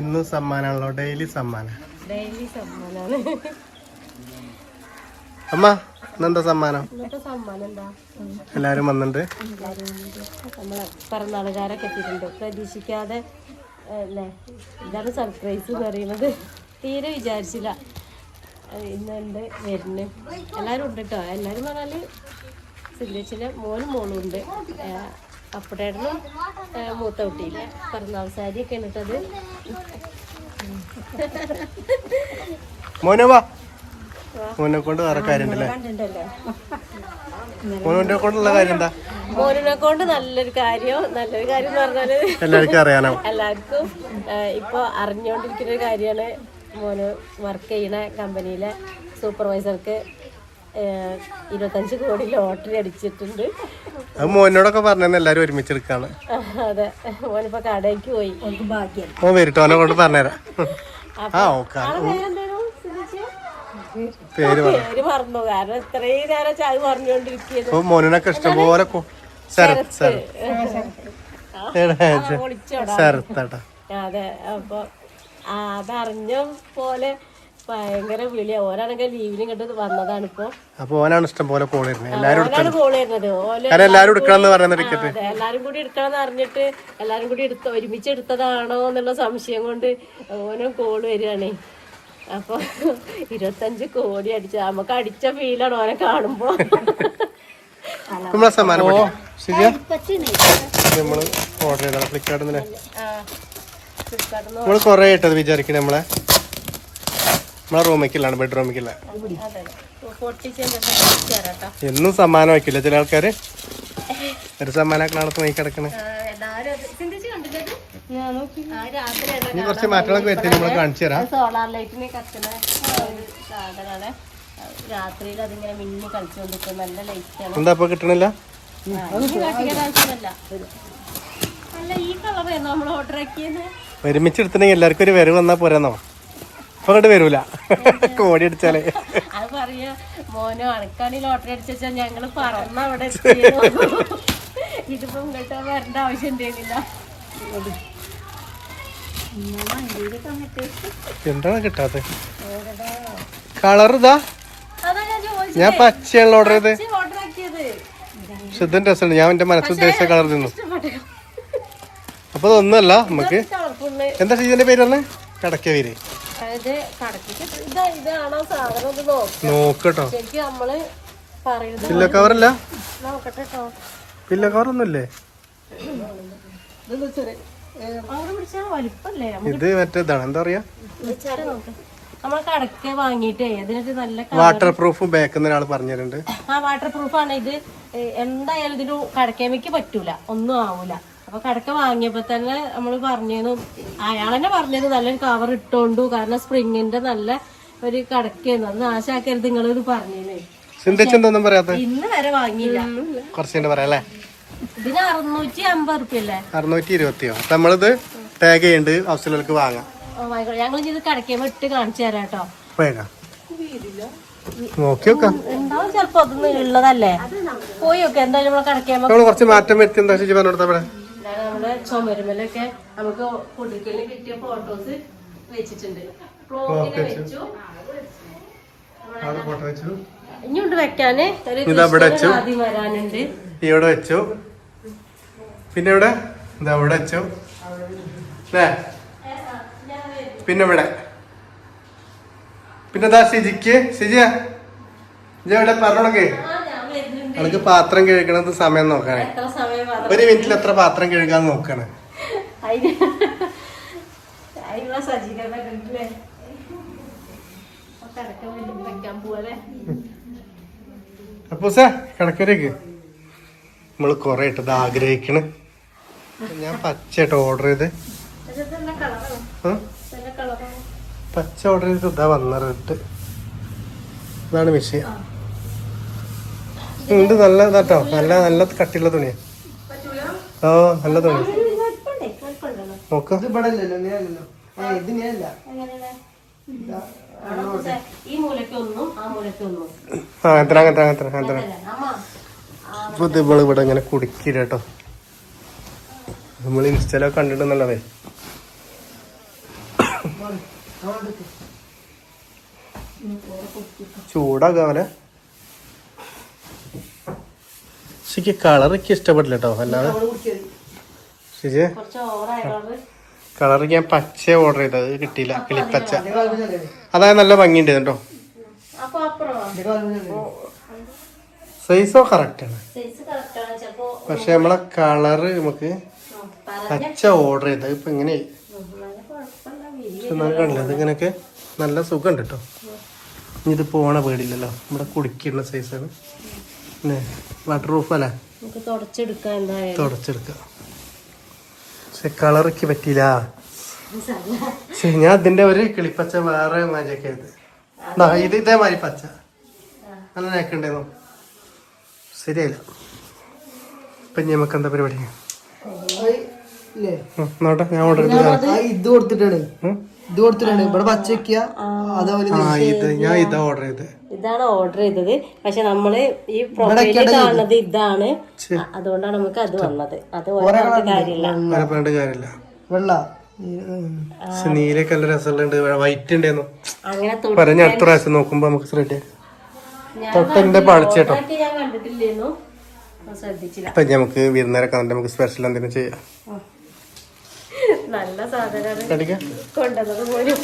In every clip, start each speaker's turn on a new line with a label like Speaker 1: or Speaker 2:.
Speaker 1: ഇന്നും സമ്മാനാണല്ലോ ഡെയിലി സമ്മാനം.
Speaker 2: ഡെയിലി സമ്മാനാണ്.
Speaker 1: അമ്മ ഇന്നെന്താ സമ്മാനം? എല്ലാരും വന്നിട്ടുണ്ട്
Speaker 2: നമ്മളെ പിറന്നാളുകാരൊക്കെ എത്തിയിട്ടുണ്ട്. പ്രതീക്ഷിക്കാതെ അല്ലേ ഇതാണ് സർപ്രൈസ് എന്ന് പറയുന്നത്. തീരെ വിചാരിച്ചില്ല. ഇന്നുണ്ട് വരുന്നു. എല്ലാവരും ഉണ്ട് കേട്ടോ എല്ലാവരും പറഞ്ഞാൽ സിഗ്നേച്ചറിലെ മോനും മോളും ഉണ്ട്. ഏഹ് മൂത്ത കുട്ടിയില്ല. പിറന്നാൾ സാരിയൊക്കെ ഒക്കെ
Speaker 1: മോനെ വാ. മോനെ കൊണ്ട് വേറെ കാര്യമുണ്ടല്ലേ
Speaker 2: കണ്ടിട്ടുണ്ടല്ലോ.
Speaker 1: മോനെ കൊണ്ടുള്ള കാര്യം എന്താ?
Speaker 2: മോനിനെ കൊണ്ട് നല്ലൊരു കാര്യം നല്ലൊരു കാര്യം എന്ന് പറഞ്ഞാൽ
Speaker 1: എല്ലാവർക്കും അറിയാനോ?
Speaker 2: എല്ലാവർക്കും ഇപ്പൊ അറിഞ്ഞോണ്ടിരിക്കുന്ന ഒരു കാര്യമാണ് മോന് വർക്ക് ചെയ്യുന്ന കമ്പനിയിലെ സൂപ്പർവൈസർക്ക് ഇരുപത്തഞ്ച് കോടി ലോട്ടറി അടിച്ചിട്ടുണ്ട്.
Speaker 1: അത് മോനോടൊക്കെ പറഞ്ഞെന്ന് എല്ലാരും ഒരുമിച്ചെടുക്കാണ്
Speaker 2: അതെ. മോനിപ്പോ കടയ്ക്ക് പോയി.
Speaker 1: മോൻ വരിട്ടോ അവനെ കൊണ്ട് പറഞ്ഞുതരാം ആ ഓക്കെ. പേര്
Speaker 2: പേര് മറന്നു. കാരണം ഇത്രയും നേരം ചായ പറഞ്ഞുകൊണ്ടിരിക്കുന്നത്
Speaker 1: അപ്പൊ മോനൊക്കെ ഇഷ്ടംപോലെ ശരത്താട്ടാ.
Speaker 2: അതെ അപ്പൊ അതറിഞ്ഞ പോലെ ഭയങ്കര വിളിയാ. ഓരാണെങ്കിൽ ലീവിന് ഇങ്ങോട്ട് വന്നതാണ് ഇപ്പൊ.
Speaker 1: അപ്പൊ ഓനാണ് ഇഷ്ടം പോലെ കോൾ വരുന്നത് എല്ലാരും
Speaker 2: കോൾ വരുന്നത്.
Speaker 1: എല്ലാരും എടുക്കണം എന്ന് പറയുന്ന ടിക്കറ്റ്
Speaker 2: അതെ. എല്ലാരും കൂടി എടുക്കണമെന്ന് അറിഞ്ഞിട്ട് എല്ലാരും കൂടി എടുത്ത ഒരുമിച്ച് എടുത്തതാണോ എന്നുള്ള സംശയം കൊണ്ട് ഓനും കോൾ വരികയാണേ. അപ്പൊ ഇരുപത്തഞ്ച് കോടി അടിച്ച നമുക്ക് അടിച്ച ഫീലാണ് ഓനെ കാണുമ്പോ.
Speaker 1: നമ്മളെ സമ്മാനം നമ്മൾ ഓർഡർ ചെയ്താണ് ഫ്ലിപ്കാർട്ടിൽ നിന്ന് നമ്മൾ കൊറേ ഇട്ടത് വിചാരിക്കണേ നമ്മളെ. നമ്മളെ റൂമിലേക്കുള്ളതാണ് ബെഡ്റൂമിലേക്കുള്ള എന്നും സമ്മാനം വയ്ക്കില്ല ചില ആൾക്കാര്? ഒരു സമ്മാനാക്കണ പോയി കിടക്കണേ. ഇനി കുറച്ച് മാറ്റങ്ങളൊക്കെ വരുത്തി നമ്മൾ കാണിച്ചു തരാം.
Speaker 2: സോളാർ ലൈറ്റിന് കത്തുന്ന ഒരു സാധനമാണ്. രാത്രിയിൽ അതിങ്ങനെ മിന്നി കളിച്ചുകൊണ്ടിരിക്കും നല്ല ലൈറ്റാണ്
Speaker 1: എന്താ ഇപ്പൊ കിട്ടണില്ല? ഒരുമിച്ച് എടുത്തിട്ടുണ്ടെങ്കിൽ എല്ലാവർക്കും ഒരു വരവ് വന്നാ പോരാന്നോ? അപ്പൊ അങ്ങോട്ട് വരൂല. കോടി അടിച്ചാലേ.
Speaker 2: അത് പറയാ മോനോ അണക്കാണി ലോട്ടറി അടിച്ചു ഞങ്ങൾ പറന്ന അവിടെ എത്തിയിരുന്നു. ഇതിപ്പോ ഇങ്ങോട്ട് വരേണ്ട ആവശ്യം ഉണ്ടായിരുന്നില്ല
Speaker 1: എന്താണ് കിട്ടാത്ത? കളർ ഇതാ.
Speaker 2: ഞാൻ
Speaker 1: പച്ചയാണല്ലോ ഓർഡർ ചെയ്ത്.
Speaker 2: ഓർഡർ ആക്കിയത്.
Speaker 1: ശുദ്ധം രസമുണ്ട്. ഞാൻ എന്റെ മനസ്സിൽ ഉദ്ദേശിച്ച കളർ തിന്നു. അപ്പൊ അതൊന്നുമല്ല നമുക്ക്. എന്താ ഇതിന്റെ പേര് പറഞ്ഞേ? കടക്ക പേര്
Speaker 2: അതായത് കടക്കിട്ട് ഇതാ ഇതാണോ സാധനം.
Speaker 1: നോക്കട്ടോ.
Speaker 2: ശരിക്കും നമ്മൾ പറയുന്നത്
Speaker 1: പില്ലോ കവറല്ല?
Speaker 2: നോക്കട്ടെ കേട്ടോ
Speaker 1: പില്ലോ
Speaker 2: വലിപ്പല്ലേ?
Speaker 1: ഇത് മറ്റേ ഇതാണ്. എന്താ പറയാ?
Speaker 2: നമ്മൾ കടക്ക വാങ്ങിയിട്ടേ അതിനൊരു നല്ല
Speaker 1: വാട്ടർ പ്രൂഫ് ബേക്കുന്ന ഒരാൾ പറഞ്ഞിട്ടുണ്ട്
Speaker 2: ആ വാട്ടർ പ്രൂഫ് ആണ് ഇത് എന്തായാലും ഇതിന് കടക്കേമയ്ക്ക് പറ്റൂല. ഒന്നും ആവൂല. അപ്പൊ കടക്ക വാങ്ങിയപ്പോ തന്നെ നമ്മൾ പറഞ്ഞു അയാൾ തന്നെ പറഞ്ഞത് നല്ലൊരു കവർ ഇട്ടോണ്ടു കാരണം സ്പ്രിങ്ങിന്റെ നല്ല ഒരു കടക്കായിരുന്നു അത് നാശാക്കരുത് പറഞ്ഞേ
Speaker 1: ചിന്തിച്ച് എന്തൊന്നും പറയാത്ത?
Speaker 2: ഇന്ന് വരെ വാങ്ങിയില്ല.
Speaker 1: കുറച്ച്
Speaker 2: ഇതിന് അറുന്നൂറ്റി അമ്പത് റുപ്യ അല്ലേ?
Speaker 1: അറുന്നൂറ്റി ഇരുപത്തിയോ? നമ്മളിത് ടാഗ് ചെയ്യുന്നുണ്ട് ഹൗസിലേക്ക് വാങ്ങാം.
Speaker 2: ഞങ്ങൾ ഇത് കടക്കുമ്പോ ഇട്ട് കാണിച്ചു തരാം കേട്ടോ. ചെലപ്പോ ഉള്ളതല്ലേ? പോയി നോക്കാം. എന്തായാലും നമ്മളെ കടക്കേമ
Speaker 1: കുറച്ച് മാറ്റം വരുത്തി എന്താ ചേച്ചി പറഞ്ഞു ഇവിടെ
Speaker 2: ഇതാണ് നമ്മുടെ ചുമരുമലൊക്കെ നമുക്ക് കുടിക്കലിന് കിട്ടിയ ഫോട്ടോസ് വെച്ചിട്ടുണ്ട്. ക്ലോക്കിന് വെച്ചു. ഇനിയുണ്ട് വെക്കാന്.
Speaker 1: ഇതാ
Speaker 2: ആദ്യം വരാനുണ്ട്.
Speaker 1: ഇവിടെ വെച്ചു. പിന്നെ ഇവിടെ? ഇതാ ഇവിടെ വെച്ചു. അല്ലേ പിന്നെ ഇവിടെ? പിന്നെ എന്താ ഷിജിക്ക് ഷിജിയ ഇജ ഇവിടെ പറഞ്ഞോളക്കെ നമുക്ക് പാത്രം കഴുകണത് സമയം
Speaker 2: നോക്കണേ?
Speaker 1: ഒരു മിനിറ്റിൽ എത്ര പാത്രം കഴുകാൻ നോക്കണേ?
Speaker 2: അതിന് അതിനുള്ള സജ്ജീകരണം കണ്ടില്ലേ അപ്പൊ കിടക്കാൻ വേണ്ടി വെക്കാൻ പോവല്ലേ?
Speaker 1: അപ്പൊ സാ കിടക്കരേക്ക് നമ്മൾ കൊറേ ഇട്ടത് ആഗ്രഹിക്കണ്. ഞാൻ പച്ചയായിട്ട് ഓർഡർ ചെയ്ത്. പച്ച ഓർഡർ ചെയ്ത് ഇതാ വന്നിട്ട് ഇതാണ് വിഷയം ഉണ്ട് നല്ല നട്ടോ നല്ല നല്ല കട്ടിയുള്ള തുണിയാ. ഓ നല്ല തുണി. നോക്ക്. അപ്പൊ ഇത് ഇവൾ ഇവിടെ ഇങ്ങനെ കുടിക്കില്ല കേട്ടോ. നമ്മൾ ഇൻസ്റ്റയിലൊക്കെ കണ്ടിട്ടുണ്ടല്ലേ ചൂടാകാവനെ ശരിക്ക് കളറൊക്കെ ഇഷ്ടപ്പെട്ടില്ല കേട്ടോ അല്ലാതെ ശരി
Speaker 2: കുറച്ച് ഓവറായതുകൊണ്ട്
Speaker 1: കളറൊക്കെ ഞാൻ പച്ച ഓർഡർ ചെയ്തത്. കിട്ടിയില്ല. കിളിപ്പച്ച. അതായത് നല്ല ഭംഗിയുണ്ട് കേട്ടോ.
Speaker 2: അപ്പുറമാ
Speaker 1: സൈസോ കറക്റ്റ് ആണ്.
Speaker 2: സൈസ് കറക്റ്റാണ്
Speaker 1: പക്ഷെ നമ്മളെ കളറ് നമുക്ക് പച്ച ഓർഡർ ചെയ്തത്. ഇപ്പൊ ഇങ്ങനെ കണ്ടില്ല? ഇതിങ്ങനൊക്കെ നല്ല സുഖമുണ്ട് കേട്ടോ ഇനി ഇത് പോണ പേടില്ലല്ലോ നമ്മുടെ കുടിക്കുന്ന സൈസാണ് വാട്ടർ പ്രൂഫ് അല്ലേ?
Speaker 2: നമുക്ക് തുടച്ചെടുക്കാം എന്തായാലും.
Speaker 1: തുടച്ചെടുക്കുക പക്ഷെ കളറൊക്കെ പറ്റിയില്ല. ശരി ഞാൻ അതിന്റെ ഒരു കിളിപ്പച്ച വേറെ മാജിയൊക്കെ ഇത് ഇതേമാതിരി പച്ച. നല്ല നേക്കുണ്ടായിരുന്നു ശരിയല്ല. ഇപ്പൊ ഞമ്മക്ക് എന്താ പരിപാടി? നോട്ടെ ഞാൻ ഓർഡർ
Speaker 3: ഇത് കൊടുത്തിട്ടാണ്? ഇത് കൊടുത്തിട്ടാണ് ഇവിടെ പച്ച വെക്കുക.
Speaker 1: ഞാൻ ഇതാ ഓർഡർ ചെയ്തത്.
Speaker 2: ഇതാണ് ഓർഡർ ചെയ്തത്. പക്ഷെ നമ്മൾ ഈ പ്രൊഫൈലിൽ കാണുന്നത് ഇതാണ്. അതുകൊണ്ടാണ് നമുക്ക് അത് വന്നത്. അത് ഓരോ കാര്യമില്ല.
Speaker 1: വേറെ പറഞ്ഞിട്ട് കാര്യമില്ല.
Speaker 3: വെള്ള.
Speaker 1: നീലൊക്കെ നല്ല രസമുണ്ട് വൈറ്റ് ഉണ്ടായിരുന്നു പറഞ്ഞ അടുത്ത പ്രാവശ്യം നോക്കുമ്പോ നമുക്ക്
Speaker 2: ഞാൻ
Speaker 1: തൊട്ടെന്റെ ഇപ്പൊ ഇനി നമുക്ക് വിരുന്നേരൊക്കെ നമുക്ക് സ്പെഷ്യൽ എന്തെങ്കിലും ചെയ്യാം.
Speaker 2: നല്ല സാധനമാണ്. കൊണ്ടുവന്നത് പോലും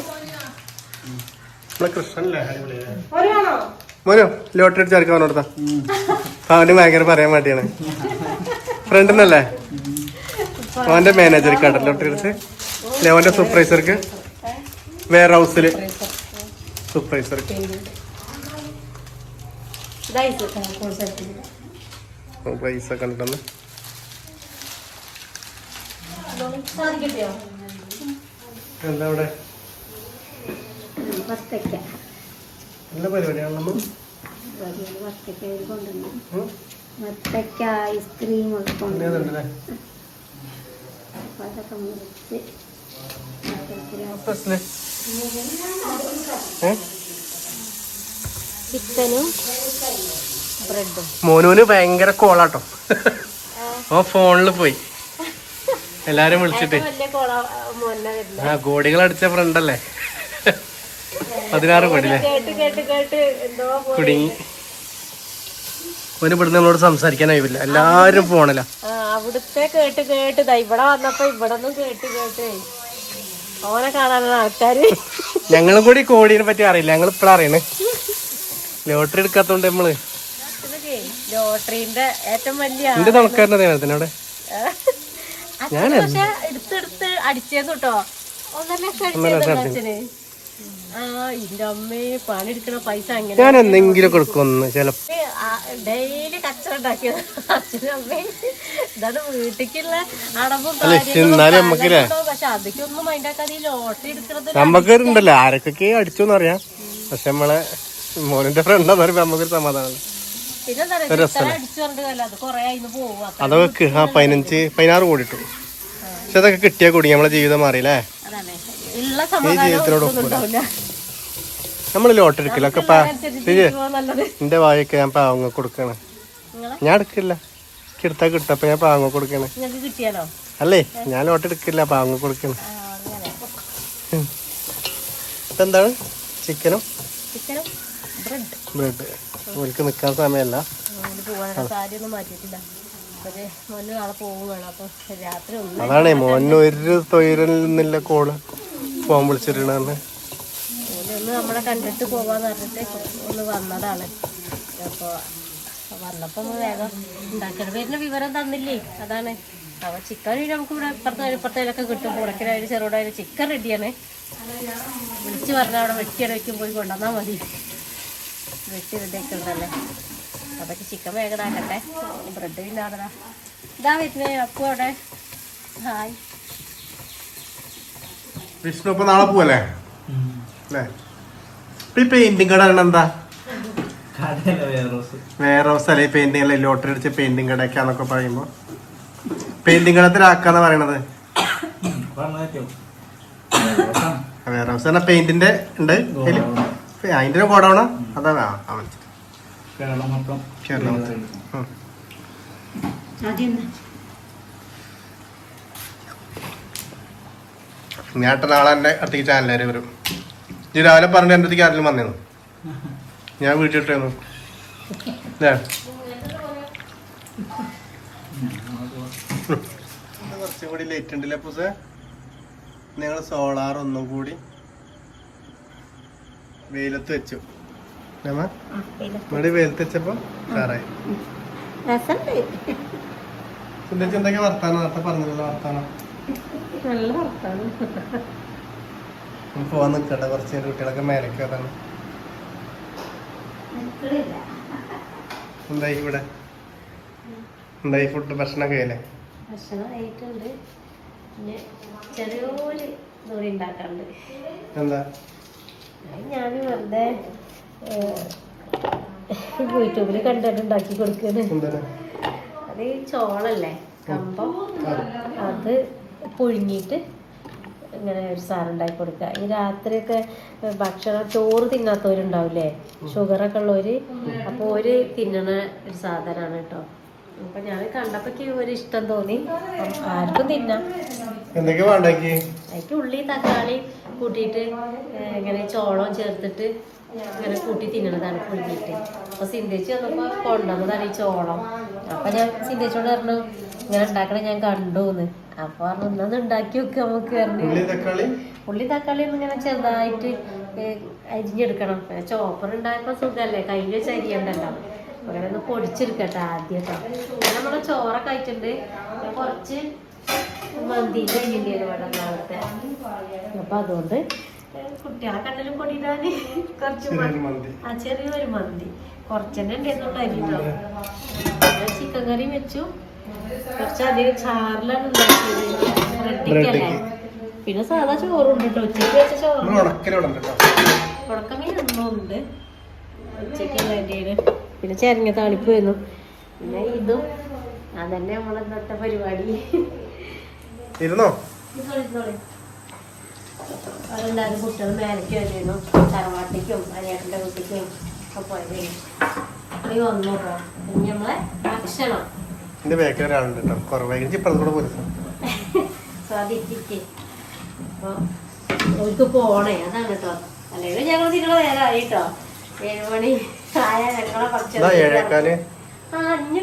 Speaker 1: മോനോ ലോട്ടറി അടിച്ച് ആർക്കാ പറഞ്ഞെടുത്ത അവന് ഭയങ്കര പറയാൻ വേണ്ടിയാണ് ഫ്രണ്ടിനല്ലേ? അവന്റെ മാനേജർ കേട്ടോ ലോട്ടറി അടിച്ച്. ലെവന്റെ സൂപ്പർവൈസർക്ക് വെയർ ഹൗസിൽ സൂപ്പർവൈസർക്ക് പൈസ കണ്ടിട്ടൊന്ന്.
Speaker 2: സാധിക്കട്ടെയോ?
Speaker 1: എന്താ അവിടെ നല്ല പരിപാടിയാണ് നമ്മൾ
Speaker 2: വത്തക്ക ഐസ്ക്രീം അതൊക്കെ മുറിച്ച്
Speaker 1: മോനൂന് ഭയങ്കര കോളാട്ടോ. ഓ ഫോണിൽ പോയി. എല്ലാരും വിളിച്ചിട്ട്. ആ ഗോടികൾ അടിച്ച ഫ്രണ്ടല്ലേ പതിനാറ് കോടില്ലേ. കുടുങ്ങി. ഓന് ഇവിടുന്ന് നമ്മളോട് സംസാരിക്കാനായില്ല എല്ലാരും ഫോണില്ല
Speaker 2: ആ അവിടുത്തെ കേട്ട് കേട്ട് ഇവിടെ വന്നപ്പോ ഇവിടെ കേട്ട് കേട്ടേ. ഓനെ കാണാനുള്ള ആൾക്കാര്.
Speaker 1: ഞങ്ങളും കൂടി കോടിനെ പറ്റി അറിയില്ല. ഞങ്ങൾ ഇപ്പഴാ അറിയണേ. ലോട്ടറി എടുക്കാത്തോണ്ട്
Speaker 2: നമ്മൾ. ലോട്ടറിന്റെ ഏറ്റവും വലിയ
Speaker 1: എന്റെ തുണക്കാരനെ അതിനോടെ
Speaker 2: അച്ഛന് പക്ഷെ എടുത്തെടുത്ത് അടിച്ചേന്ന് കേട്ടോ. ഒന്നര ലക്ഷം അടിച്ചേന്ന് അച്ഛന്. ആ ഇന്റെ അമ്മേ പണിയെടുക്കണ പൈസ അങ്ങനെ
Speaker 1: ഞാൻ എന്തെങ്കിലും കൊടുക്കുമെന്ന് ചിലപ്പോ
Speaker 2: ഡെയിലി ഉണ്ടാക്കിയത് അടവും
Speaker 1: എന്നാലും നമുക്കില്ലേ
Speaker 2: പക്ഷെ അതൊക്കെ ഒന്നും മൈൻഡാക്കാതെ ഈ ലോട്ടറി എടുക്കുന്നത്
Speaker 1: നമുക്ക് ഉണ്ടല്ലോ. ആരൊക്കെ അടിച്ചോന്നറിയാം പക്ഷെ നമ്മളെ മോനിന്റെ ഫ്രണ്ടാന്ന് പറയുമ്പോ നമുക്കൊരു സമാധാനം അതൊക്കെ ആ പതിനഞ്ച് പതിനാറ് കോടി ഇട്ടു പക്ഷെ അതൊക്കെ കിട്ടിയാ കൂടി. നമ്മളെ ജീവിതം മാറിയില്ലേ?
Speaker 2: ഉള്ള സമാധാനം
Speaker 1: നമ്മൾ ലോട്ടറി എടുക്കില്ല ഒക്കെ എന്റെ വായൊക്കെ ഞാൻ പാവങ്ങ കൊടുക്കണേ. ഞാൻ എടുക്കില്ല. കിടത്താ കിട്ടപ്പ ഞാൻ പാവങ്ങ കൊടുക്കണേ. അല്ലേ? ഞാൻ ലോട്ടറി എടുക്കില്ല. പാവങ്ങ കൊടുക്കണ. എന്താണ് ചിക്കനും
Speaker 2: ചിക്കനും ബ്രെഡ്.
Speaker 1: ബ്രെഡ്. ഓൽക്ക് നിൽക്കാൻ സമയമല്ല. അതാണേ മോന് ഒരു തൊഴിലില്ല കോൾ. ഫോൺ വിളിച്ചിട്ടുണ്ടെന്ന്
Speaker 2: നമ്മളെ കണ്ടിട്ട് പോവാന്ന് പറഞ്ഞിട്ട് ഒന്ന് വന്നതാണ്. അപ്പോൾ വന്നപ്പോൾ വേഗം വരുന്ന വിവരം തന്നില്ലേ? അതാണ്. അപ്പോൾ ചിക്കൻ പിന്നെ നമുക്ക് ഇവിടെ ഇപ്പുറത്തെ ഇപ്പുറത്തേലൊക്കെ കിട്ടും. പുറക്കിനായാലും ചെറുതായാലും ചിക്കൻ റെഡിയാണ് വിളിച്ചു പറഞ്ഞാൽ അവിടെ വെട്ടിയിടയ്ക്കും പോയി കൊണ്ടുവന്നാൽ മതി. വെട്ടി അതൊക്കെ ചിക്കൻ വേഗതാക്കട്ടെ ബ്രെഡ് പിന്നെ ദാ. ഇതാ വരുന്നേ അപ്പു അവിടെ. ഹായ്.
Speaker 1: വിഷ്ണു ഇപ്പൊ നാളെ പോവല്ലേ? ഈ പെയിന്റിങ് കട എന്താ? വേറെ ഹൗസ് അല്ലെ പെയിന്റിങ് അല്ലെ? ലോട്ടറി അടിച്ച പെയിന്റിങ് കടയൊക്കെയാന്നൊക്കെ പറയുമ്പോ. പെയിന്റിങ് കടത്തിലാക്കാന്ന് പറയണത്? വേറെ ഹൗസ് തന്നെ പെയിന്റിന്റെ ഉണ്ട്. അതിന്റെ ഗോഡൗണ അതാ ആ, ആ, മനസ്സിലായി.
Speaker 4: കേരളം മൊത്തം.
Speaker 1: കേരളം മൊത്തം. ഉം. ഞാൻ ഏട്ടൻ നാളെ എന്റെ അടുത്തേക്ക് ചാനലുകാരെ വരും. നീ രാവിലെ പറഞ്ഞ എന്റെ അടുത്തേക്ക് ആരെങ്കിലും വന്നേന്നു? ഞാൻ വീട്ടിലിട്ടായിരുന്നു അല്ലേ കുറച്ചും കൂടി ലൈറ്റ് ഉണ്ടല്ലേ പൂസേ നിങ്ങൾ സോളാർ ഒന്നും കൂടി വെയിലത്ത് വെച്ചു. മടി ഇവിടെ വെയിലത്ത് വെച്ചപ്പോ
Speaker 2: രസമുണ്ട്
Speaker 1: സുന്ദരിച്ച് എന്തൊക്കെ വർത്താനം? നേരത്തെ പറഞ്ഞല്ലോ വർത്താനം.
Speaker 2: നല്ല വർത്താനം.
Speaker 1: പോവാൻ നിൽക്കട്ടെ കുറച്ച് കുട്ടികളൊക്കെ മേലേക്ക് അതാണ് എന്തായി ഇവിടെ? എന്തായി ഫുഡ് ഭക്ഷണം കഴിയല്ലേ
Speaker 2: ഭക്ഷണം
Speaker 1: എന്താ?
Speaker 2: ഞാൻ വെറുതെ യൂട്യൂബിൽ കണ്ടിട്ട് ഉണ്ടാക്കി കൊടുക്കുന്നത് അത് ചോളല്ലേ കമ്പം? അത് പുഴുങ്ങിയിട്ട് ഇങ്ങനെ ഒരു സാറുണ്ടാക്കി കൊടുക്കുക. ഈ രാത്രിയൊക്കെ ഭക്ഷണം ചോറ് തിന്നാത്തവരുണ്ടാവില്ലേ? ഷുഗറൊക്കെ ഉള്ളവര്. അപ്പോൾ ഒരു തിന്നണ ഒരു സാധനമാണ് കേട്ടോ. അപ്പൊ ഞാൻ കണ്ടപ്പോ ഒരു ഇഷ്ടം തോന്നി. ആർക്കും തിന്നാം.
Speaker 1: എന്തൊക്കെ വേണ്ടേക്ക്
Speaker 2: അതിക്ക് ഉള്ളി തക്കാളി കൂട്ടിയിട്ട് ഇങ്ങനെ ചോളം ചേർത്തിട്ട് ഇങ്ങനെ കൂട്ടി തിന്നണതാണ് പുഴുങ്ങിയിട്ട് അപ്പൊ സിന്ധിച്ച് വന്നപ്പോ കൊണ്ടുവന്നതാണ് ഈ ചോളം. അപ്പൊ ഞാൻ സിന്ധിച്ചോട് പറഞ്ഞു ഇങ്ങനെ ഉണ്ടാക്കണ ഞാൻ കണ്ടുന്ന്. അപ്പൊ പറഞ്ഞു ഒന്നത് ഉണ്ടാക്കി വെക്കുക നമുക്ക് പറഞ്ഞു.
Speaker 1: ഉള്ളി തക്കാളി?
Speaker 2: ഇങ്ങനെ ചെറുതായിട്ട് അരിഞ്ഞെടുക്കണം. പിന്നെ ചോപ്പർ ഉണ്ടായപ്പോ സുഖല്ലേ? കയ്യിൽ വെച്ച് അരിയണ്ടല്ലോ. അങ്ങനെ ഒന്ന് പൊടിച്ചെടുക്കട്ടെ ആദ്യം കേട്ടോ നമ്മൾ ചോറൊക്കെ ആയിട്ടുണ്ട്. കുറച്ച് ഇവിടെ നാളത്തെ അപ്പൊ അതുകൊണ്ട് കുട്ടികളെ കണ്ണിലും പൊടിയിടാന് കുറച്ച് ആ ചെറിയൊരു മന്തി. കുറച്ചെന്നെ പിന്നെ ചിക്കൻ കറി വെച്ചു. കുറച്ചധികം ചാറിലാണ് ഉണ്ടാക്കിയത്. റെഡിക്കല്ലേ? പിന്നെ സാധാ ചോറുണ്ട് കേട്ടോ ഉച്ചയ്ക്ക് വെച്ച ചോറ്.
Speaker 1: ഉടക്കമീൻ ഉണ്ട്.
Speaker 2: ഉച്ചയ്ക്ക് വേണ്ടിയത് പിന്നെ ചെരങ്ങ താളിപ്പ് വരുന്നു. പിന്നെ ഇതും. അതന്നെ നമ്മളെന്താ പരിപാടി.
Speaker 1: ഇരുന്നോ.
Speaker 2: അവരെല്ലാവരും കുട്ടികൾ മേലേക്ക് വരുന്നു. തറവാട്ടിക്കും അനിയേട്ടന്റെ വീട്ടിലേക്കും ഒക്കെ പോയതേ. ഈ വന്നു കേട്ടോ ഇനി നമ്മളെ ഭക്ഷണം.
Speaker 1: എന്റെ ബേക്കറി ഒരാളുണ്ട് കേട്ടോ കുറവായി ഇപ്പുറത്ത് കൂടെ പോലീസ്
Speaker 2: സ്വാദിച്ചിട്ട് അപ്പൊ അവർക്ക് പോണേ. അതാണ് കേട്ടോ അല്ലെങ്കിൽ ഞങ്ങൾ നിങ്ങളെ നേരമായി കേട്ടോ ഏഴ് മണി ആയ ഞങ്ങളെ
Speaker 1: ഏഴേക്കാൽ?
Speaker 2: ആ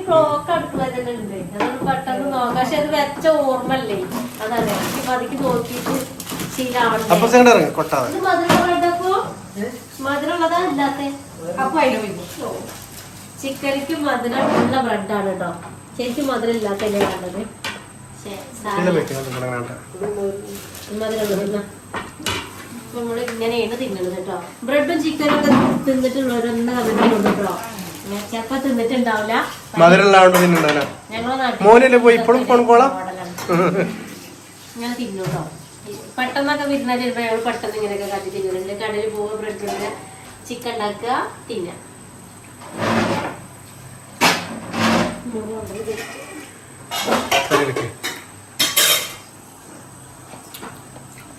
Speaker 2: ക്ലോക്ക് അടുക്കള തന്നെ ഉണ്ട്. അതൊന്ന് പെട്ടെന്ന് നോക്കാം. പക്ഷെ അത് വെച്ച ഓർമ്മല്ലേ അതാണ്. എനിക്ക് പതിക്ക് നോക്കിയിട്ട് ശീലമാവണ്ടേ
Speaker 1: അപ്പൊ
Speaker 2: ഇത് മധുരമുള്ളതപ്പോ മധുരമുള്ളതാ ഇല്ലാത്ത
Speaker 4: അപ്പൊ അതിന്
Speaker 2: ചിക്കനിക്ക് മധുരം ഉള്ള ബ്രെഡാണ് കേട്ടോ. ശരിക്കും മധുരം ഇല്ലാത്തല്ലേ കണ്ടത് മധുരമുള്ളത് നമ്മൾ ഇങ്ങനെയാണ് കേട്ടോ. ബ്രെഡും ചിക്കനും ഒക്കെ തിന്നിട്ടുള്ളവരൊന്നും കമന്റിലുണ്ട് കേട്ടോ. ചിലപ്പോ തിന്നിട്ടുണ്ടാവില്ല.
Speaker 1: തിന്നുണ്ടാവില്ല മോനില്ലേ പോയി ഇപ്പോഴും ഫോൺ കോളാ
Speaker 2: ഞാൻ തിന്നൂട്ടോ. തിന്നു പെട്ടെന്നൊക്കെ വിരുന്നാൽ ചിലപ്പോൾ ഞങ്ങൾ പെട്ടെന്ന് ഇങ്ങനെയൊക്കെ കത്തി തിന്നുന്നുണ്ട് കടയിൽ പോവുക ബ്രെഡ് ഉണ്ട് ചിക്കൻ ഉണ്ടാക്കുക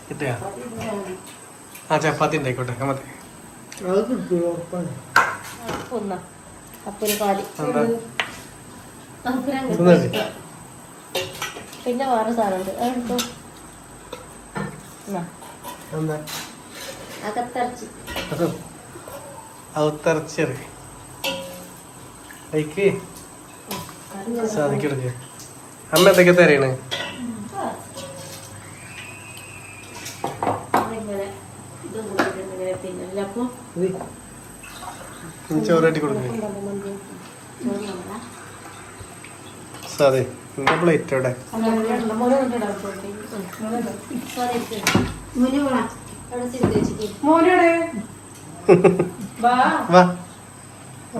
Speaker 1: കിട്ടിയാ? ആ ചപ്പാത്തി ഉണ്ടായിക്കോട്ടെ. മതി.
Speaker 2: ഒന്ന അപ്പൊരു? ഇഷ്ടം. പിന്നെ വേറെ സാധനമുണ്ട്. അതെടുത്തോ. അകത്തിറച്ചി.
Speaker 1: അയക്ക് അമ്മ എന്തൊക്കെ പിന്നെ
Speaker 2: ഇങ്ങനെ ഇതും കൂട്ടിയിട്ട് ഇങ്ങനെ തിന്നല്ലേ അപ്പൊ
Speaker 1: ചോറാട്ടി പ്ലേറ്റ് അവിടെ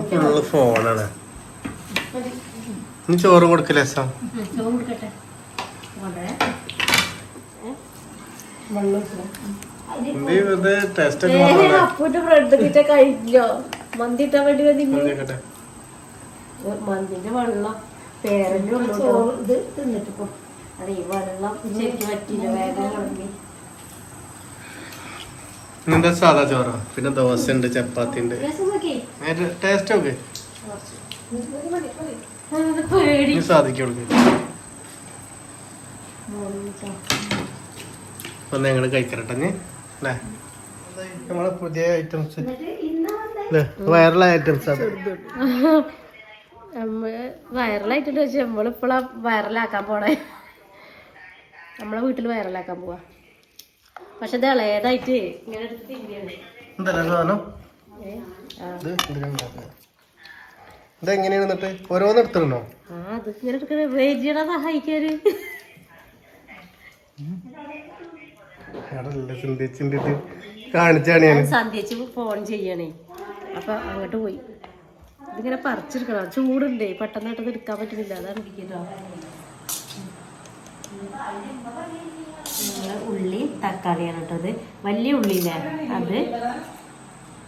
Speaker 1: ഫുള്ള് ഫോണാണ് ഇനി ചോറും കൊടുക്കില്ല സാ വെറുതെ ടേസ്റ്റ് ഒക്കെ
Speaker 2: ബ്രെഡ് കഴിക്കോ മന്തി ഇട്ടാൻ വേണ്ടി
Speaker 1: നോക്കിക്കട്ടെ.
Speaker 2: മന്തിന്റെ വെള്ളം. പേരന്റെ ഉള്ളു ഇത് തിന്നിട്ടിപ്പോ. അതെ ഈ വെള്ളം ശരിക്കും പറ്റില്ല വേഗം കിടങ്ങി
Speaker 1: ഇന്നെന്താ സാധാ ചോറോ? പിന്നെ ദോശ ഉണ്ട് ചപ്പാത്തി ഉണ്ട് ടേസ്റ്റ് ഒക്കെ
Speaker 2: പേടി.
Speaker 1: ഇനി സാധിക്കും കൊടുക്ക് അപ്പൊ ഞങ്ങൾ കഴിക്കട്ടെ അല്ലേ? നമ്മളെ പുതിയ ഐറ്റംസ് വൈറലായ ഐറ്റംസ് ആണ്
Speaker 2: നമ്മൾ വൈറലായിട്ടുണ്ട് പക്ഷെ നമ്മളിപ്പോഴാ വൈറലാക്കാൻ പോണേ. നമ്മളെ വീട്ടിൽ വൈറലാക്കാൻ പോവാ. പക്ഷെ ഇത് ഇളയതായിട്ട് ഇങ്ങനെ എടുത്ത് തിരിയാണ്.
Speaker 1: ഇതെങ്ങനെയാണ് എന്നിട്ട്? ഓരോന്ന് എടുത്തിരുന്നോ
Speaker 2: ആ അത് ഇങ്ങനെ എടുക്കണ. റേജിയുടെ സഹായിക്കാര്
Speaker 1: അവിടെ ചിന്തിച്ചിട്ട് കാണിച്ചാണ് ഞാൻ
Speaker 2: സന്ധ്യച്ച് ഫോൺ ചെയ്യണേ. അപ്പൊ അങ്ങോട്ട് പോയി. ഇതിങ്ങനെ പറിച്ചെടുക്കണം. ചൂടുണ്ടേ പെട്ടെന്ന് ഇത് എടുക്കാൻ പറ്റുന്നില്ല. അതാണ് ഉള്ളി തക്കാളിയാണ് കേട്ടത് വലിയ ഉള്ളിയില്ലേ? അത്.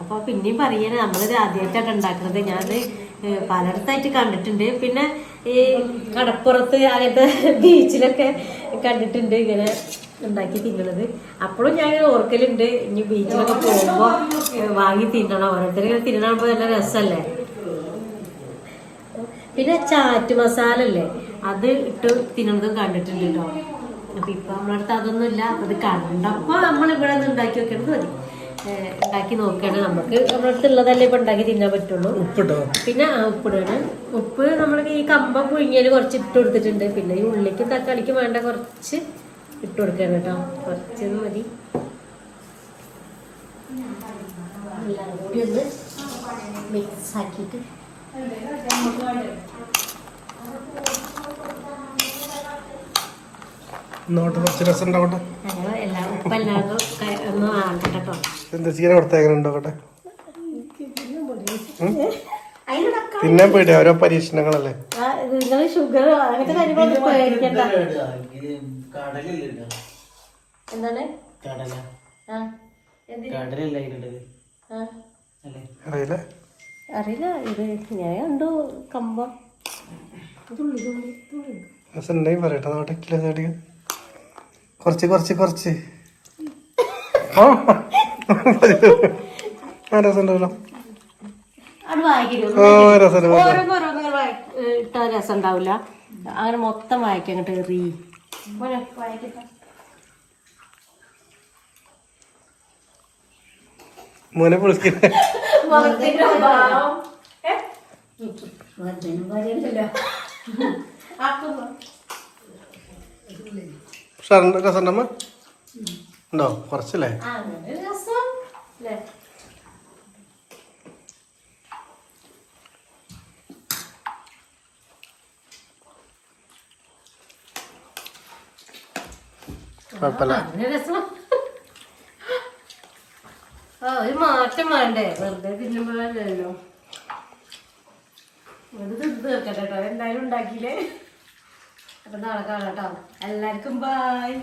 Speaker 2: അപ്പൊ പിന്നെയും പറയാന് നമ്മളിത് ആദ്യമായിട്ടാണ് ഉണ്ടാക്കുന്നത്. ഞാനത് പലയിടത്തായിട്ട് കണ്ടിട്ടുണ്ട്. പിന്നെ ഈ കടപ്പുറത്ത് അങ്ങനത്തെ ബീച്ചിലൊക്കെ കണ്ടിട്ടുണ്ട് ഇങ്ങനെ. ഉണ്ടാക്കി തിന്നണത്. അപ്പോഴും ഞാൻ ഓർക്കലുണ്ട് ഇനി ബീച്ചിലൊക്കെ പോകുമ്പോൾ വാങ്ങി തിന്നണം. ഓരോരുത്തരും തിന്നണമ്പോൾ നല്ല രസമല്ലേ? പിന്നെ ചാറ്റ് മസാല അല്ലേ അത് ഇട്ട് തിന്നണതും കണ്ടിട്ടുണ്ട് കേട്ടോ. അപ്പൊ ഇപ്പൊ നമ്മളടുത്ത് അതൊന്നും ഇല്ല. അത് കണ്ടപ്പോ നമ്മൾ ഇവിടെ നിന്ന് ഉണ്ടാക്കി വെക്കണത് മതി. ഉണ്ടാക്കി നോക്കുകയാണ്. നമുക്ക് നമ്മുടെ അടുത്ത് ഉള്ളതല്ലേ ഇപ്പൊ ഉണ്ടാക്കി തിന്നാൻ പറ്റുള്ളൂ.
Speaker 1: ഉപ്പിട്ടോ?
Speaker 2: പിന്നെ ആ ഉപ്പിടാണ്. ഉപ്പ് നമ്മൾ ഈ കമ്പം പുഴുങ്ങിയാൽ കുറച്ച് ഇട്ട് കൊടുത്തിട്ടുണ്ട്. പിന്നെ ഈ ഉള്ളിക്കും തക്കാളിക്കും വേണ്ട കുറച്ച് ഇട്ട് കൊടുക്കാൻ കേട്ടോ. കുറച്ചത് മതി. എല്ലാം കൂടി ഒന്ന് മിക്സ് ആക്കിയിട്ട്
Speaker 1: എന്താ തിന്നാൻ പേടിയാ ഓരോ പരീക്ഷണങ്ങളല്ലേ?
Speaker 2: നിങ്ങൾ ഷുഗർ അങ്ങനത്തെ കാര്യങ്ങളൊന്നും പേടിക്കണ്ട.
Speaker 3: കടലില്ല
Speaker 2: എന്താണ്?
Speaker 3: കടല. കടലല്ല
Speaker 1: അറിയില്ല.
Speaker 2: അറിയില്ല ഇത് ഞാൻ കണ്ടു കമ്പം.
Speaker 1: ഉണ്ടെങ്കിൽ പറയട്ടെ കുറച്ച് കുറച്ച് കുറച്ച്. ആ. രസം. ഉണ്ടാവല്ലോ.
Speaker 2: അങ്ങനെ മൊത്തം വായിക്കാൻ അങ്ങോട്ട് റീ. മോനെ വായിക്കട്ടെ
Speaker 1: മോനെ പൊളിക്കുന്ന
Speaker 2: മുഖത്തിന്റെ ഭാവം ഏ? ആക്കുന്നു.
Speaker 1: ഉഷാറുണ്ട് രസം ഉണ്ടമ്മ ഉണ്ടോ കുറച്ചല്ലേ
Speaker 2: ആ, അങ്ങനെ ഒരു രസം ല്ലേ?
Speaker 1: കുഴപ്പമില്ല.
Speaker 2: എന്തായാലും ഉണ്ടാക്കിയില്ലേ? അപ്പൊ നാളെ കേട്ടോ. എല്ലാവർക്കും ബൈ